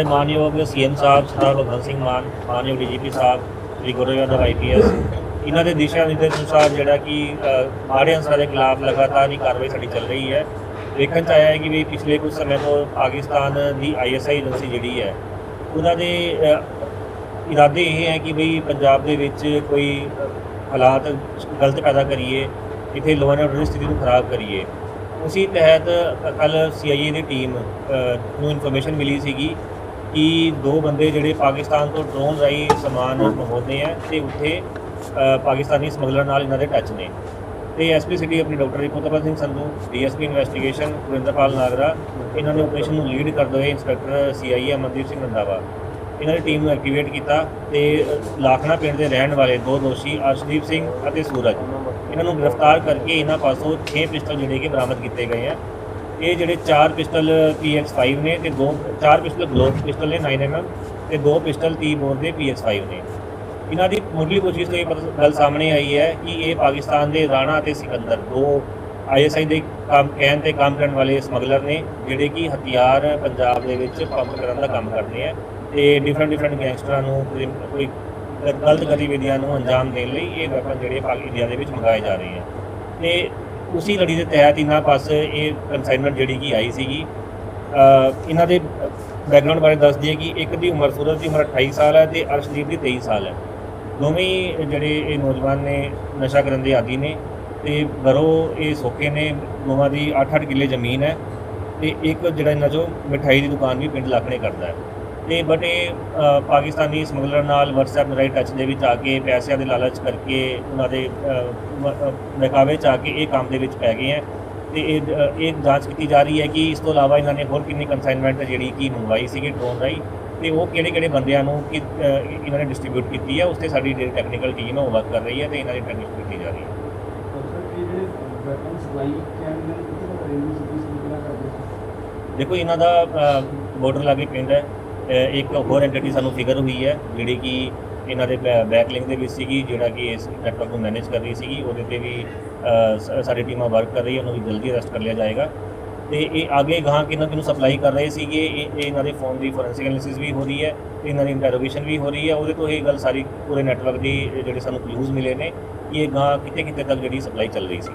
ਸਾਡੇ ਮਾਨਯੋਗ ਸੀਐਮ ਸਾਹਿਬ ਸਰਦਾਰ ਭਗਵੰਤ ਸਿੰਘ ਮਾਨ ਮਾਨਯੋਗ ਡੀਜੀਪੀ ਸਾਹਿਬ ਸ੍ਰੀ ਗੁਰੂ ਯਾਦਵ ਆਈਪੀਐਸ ਇਹਨਾਂ ਦੇ ਦਿਸ਼ਾ ਨਿਰਦੇਸ਼ ਅਨੁਸਾਰ ਜਿਹੜਾ ਕਿ ਅ, ਮਾੜੇ ਅਨਸਰਾਂ ਦੇ ਖਿਲਾਫ ਲਗਾਤਾਰ ਹੀ ਕਾਰਵਾਈ ਸਾਡੀ ਚੱਲ ਰਹੀ ਹੈ। ਵੇਖਣ ਚ ਆਇਆ ਹੈ ਕਿ ਵੀ ਪਿਛਲੇ ਕੁਝ ਸਮੇਂ ਤੋਂ ਪਾਕਿਸਤਾਨ ਦੀ ਆਈਐਸਆਈ ਏਜੰਸੀ ਜਿਹੜੀ ਹੈ ਉਹਨਾਂ ਦੇ ਇਰਾਦੇ ਇਹ ਹੈ ਕਿ ਬਈ ਪੰਜਾਬ ਦੇ ਵਿੱਚ ਕੋਈ ਹਾਲਾਤ ਗਲਤ ਪੈਦਾ ਕਰੀਏ ਇੱਥੇ ਲੋਅ ਦੀ ਸਥਿਤੀ ਨੂੰ ਖਰਾਬ ਕਰੀਏ। ਉਸੇ ਤਹਿਤ ਕੱਲ ਸੀਆਈਏ ਦੀ ਟੀਮ ਨੂੰ ਇਨਫੋਰਮੇਸ਼ਨ ਮਿਲੀ ਸੀਗੀ ਕਿ ਦੋ ਬੰਦੇ ਜਿਹੜੇ ਪਾਕਿਸਤਾਨ ਤੋਂ ਡਰੋਨ ਰਾਹੀਂ ਸਮਾਨ ਮੰਗਵਾਉਂਦੇ ਆ ਤੇ ਉੱਥੇ ਪਾਕਿਸਤਾਨੀ ਸਮਗਲਰ ਨਾਲ ਇਹਨਾਂ ਦੇ ਟੱਚ ਨੇ। ਤੇ ਐਸਪੀ ਸਿਟੀ ਆਪਣੀ doctor Riputpal Singh Sandhu DSP investigation Gurinderpal Nagra ਇਹਨਾਂ ਨੇ ਆਪਰੇਸ਼ਨ ਨੂੰ ਲੀਡ ਕਰਦੇ ਹੋਏ ਇੰਸਪੈਕਟਰ ਸੀਆਈਏ ਅਮਨਦੀਪ ਸਿੰਘ ਰੰਧਾਵਾ ਇਹਨਾਂ ਦੀ ਟੀਮ ਨੂੰ ਐਕਟੀਵੇਟ ਕੀਤਾ ਤੇ ਲਾਖਣਾ ਪਿੰਡ ਦੇ ਰਹਿਣ ਵਾਲੇ ਦੋ ਦੋਸ਼ੀ ਅਰਸ਼ਦੀਪ ਸਿੰਘ ਅਤੇ ਸੂਰਜ ਇਹਨਾਂ ਨੂੰ ਗ੍ਰਿਫਤਾਰ ਕਰਕੇ ਇਹਨਾਂ ਪਾਸੋਂ 6 ਪਿਸਟਲ ਜਿਹੜੇ ਕਿ ਬਰਾਮਦ ਕੀਤੇ ਗਏ ਆ। ਇਹ ਜਿਹੜੇ ਚਾਰ ਪਿਸਟਲ PX5 ਨੇ ਤੇ ਦੋ, ਚਾਰ ਪਿਸਟਲ ਗਲੋਬ ਪਿਸਟਲ ਨੇ 9mm ਤੇ ਦੋ ਪਿਸਟਲ 30 ਬੋਰ ਦੇ PX5 ਨੇ। ਇਹਨਾਂ ਦੀ ਮੁੱਢਲੀ ਪੁੱਛਗਿੱਛ ਤੋਂ ਗੱਲ ਸਾਹਮਣੇ ਆਈ ਹੈ ਕਿ ਇਹ ਪਾਕਿਸਤਾਨ ਦੇ ਰਾਣਾ ਅਤੇ ਸਿਕੰਦਰ, ਦੋ ਆਈਐਸਆਈ ਦੇ ਕੰਮ ਕਹਿਣ ਤੇ ਕੰਮ ਕਰਨ ਵਾਲੇ ਸਮਗਲਰ ਨੇ, ਜਿਹੜੇ ਕਿ ਹਥਿਆਰ ਪੰਜਾਬ ਦੇ ਵਿੱਚ ਪੰਪ ਕਰਨ ਦਾ ਕੰਮ ਕਰਦੇ ਆ ਤੇ ਡਿਫਰੈਂਟ ਡਿਫਰੈਂਟ ਗੈਂਗਸਟਰਾਂ ਨੂੰ ਕੋਈ ਗਲਤ ਗਤੀਵਿਧੀਆਂ ਨੂੰ ਅੰਜਾਮ ਦੇਣ ਲਈ ਇਹ ਵੈਪਨ ਜਿਹੜੇ ਪਾਕ ਇੰਡੀਆ ਦੇ ਵਿੱਚ ਮੰਗਾਏ ਜਾ ਰਹੇ ਆ। ਤੇ ਉਸੇ ਲੜੀ ਦੇ ਤਹਿਤ ਇਹਨਾਂ ਪਾਸ ਇਹ ਕਨਸਾਈਨਮੈਂਟ ਜਿਹੜੀ ਕਿ ਆਈ ਸੀਗੀ ਇਹਨਾਂ ਦੇ ਬੈਕਗ੍ਰਾਉਂਡ ਬਾਰੇ ਦੱਸ ਦਈਏ ਕਿ ਇੱਕ ਦੀ ਉਮਰ ਸੂਰਜ ਦੀ ਉਮਰ 28 ਸਾਲ ਹੈ ਤੇ ਅਰਸ਼ਦੀਪ ਦੀ 23 ਸਾਲ ਹੈ। ਦੋਵੇਂ ਜਿਹੜੇ ਇਹ ਨੌਜਵਾਨ ਨੇ, ਨਸ਼ਾ ਕਰਨ ਦੇ ਆਦੀ ਨੇ ਤੇ ਘਰੋਂ ਇਹ ਸੌਖੇ ਨੇ, ਦੋਵਾਂ ਦੀ 8-8 ਕਿੱਲੇ ਜ਼ਮੀਨ ਹੈ ਤੇ ਇੱਕ ਜਿਹੜਾ ਇਹਨਾਂ ਚੋਂ ਮਿਠਾਈ ਦੀ ਦੁਕਾਨ ਵੀ ਪਿੰਡ ਲਾਖਣੇ ਕਰਦਾ ਹੈ। ਤੇ ਬਟ ਇਹ ਅ, ਪਾਕਿਸਤਾਨੀ ਸਮਗਲਰ ਨਾਲ WhatsApp ਰਾਈਟ ਟੱਚ ਦੇ ਵਿੱਚ ਆ ਕੇ ਪੈਸਿਆਂ ਦੇ ਲਾਲਚ ਕਰਕੇ ਉਹਨਾਂ ਦੇ ਨਕਾਵੇ ਚ ਆ ਕੇ ਇਹ ਕੰਮ ਦੇ ਵਿੱਚ ਪੈ ਗਏ ਹੈ। ਤੇ ਇਹ ਅ, ਇਹ ਜਾਂਚ ਕੀਤੀ ਜਾ ਰਹੀ ਹੈ ਕਿ ਇਸ ਤੋਂ ਇਲਾਵਾ ਇਹਨਾਂ ਨੇ ਹੋਰ ਕਿੰਨੀ ਕਨਸਾਈਨਮੈਂਟ ਜਿਹੜੀ ਕਿ ਮੰਗਵਾਈ ਸੀਗੀ ਡਰੋਨ ਰਾਹੀਂ ਤੇ ਉਹ ਕਿਹੜੇ ਕਿਹੜੇ ਬੰਦਿਆਂ ਨੂੰ ਕਿ ਅ, ਇਹਨਾਂ ਨੇ ਡਿਸਟ੍ਰੀਬਿਊਟ ਕੀਤੀ ਹੈ ਉਸ ਤੇ ਸਾਡੀ ਜਿਹੜੀ ਟੈਕਨੀਕਲ ਟੀਮ ਹੈ ਉਹ ਵਰਕ ਕਰ ਰਹੀ ਹੈ ਤੇ ਇਹਨਾਂ ਦੀ ਟ੍ਰੇਨਿੰਗ ਕੀਤੀ ਜਾ ਰਹੀ ਹੈ। ਦੇਖੋ ਇਹਨਾਂ ਦਾ ਬਾਰਡਰ ਲਾਗੇ ਪਿੰਡ ਹੈ। ਇੱਕ ਹੋਰ ਐਂਟੀਟੀ ਸਾਨੂੰ ਫਿਗਰ ਹੋਈ ਹੈ, ਜਿਹੜੀ ਕਿ ਇਹਨਾਂ ਦੇ ਬੈਕ ਲਿੰਕ ਦੇ ਵਿੱਚ ਸੀਗੀ, ਜਿਹੜਾ ਕਿ ਇਸ ਨੈਟਵਰਕ ਨੂੰ ਮੈਨੇਜ ਕਰ ਰਹੀ ਸੀਗੀ, ਉਹਦੇ ਤੇ ਵੀ ਸ- ਸਾਡੀ ਟੀਮਾਂ ਵਰਕ ਕਰ ਰਹੀ ਹੈ, ਉਹਨੂੰ ਵੀ ਜਲਦੀ ਅਰੈਸਟ ਕਰ ਲਿਆ ਜਾਏਗਾ। ਤੇ ਇਹ ਅੱਗੇ ਗਾਹਾਂ ਕਿਹਨਾਂ ਕਿਹਨੂੰ ਸਪਲਾਈ ਕਰ ਰਹੇ ਸੀਗੇ, ਇਹ ਇਹ ਇਹਨਾਂ ਦੇ ਫੋਨ ਦੀ ਫੋਰੈਂਸਿਕ ਐਨਾਲਿਸਿਸ ਵੀ ਹੋ ਰਹੀ ਹੈ, ਤੇ ਇਹਨਾਂ ਦੀ ਇੰਟਰੋਗੇਸ਼ਨ ਵੀ ਹੋ ਰਹੀ ਹੈ, ਉਹਦੇ ਤੋਂ ਇਹ ਗੱਲ ਸਾਰੀ ਪੂਰੇ ਨੈਟਵਰਕ ਦੀ ਜਿਹੜੇ ਸਾਨੂੰ ਕਲੂਜ਼ ਮਿਲੇ ਨੇ, ਕਿ ਇਹ ਗਾਹਾਂ ਕਿਤੇ ਕਿਤੇ ਤੱਕ ਜਿਹੜੀ ਸਪਲਾਈ ਚੱਲ ਰਹੀ ਸੀ।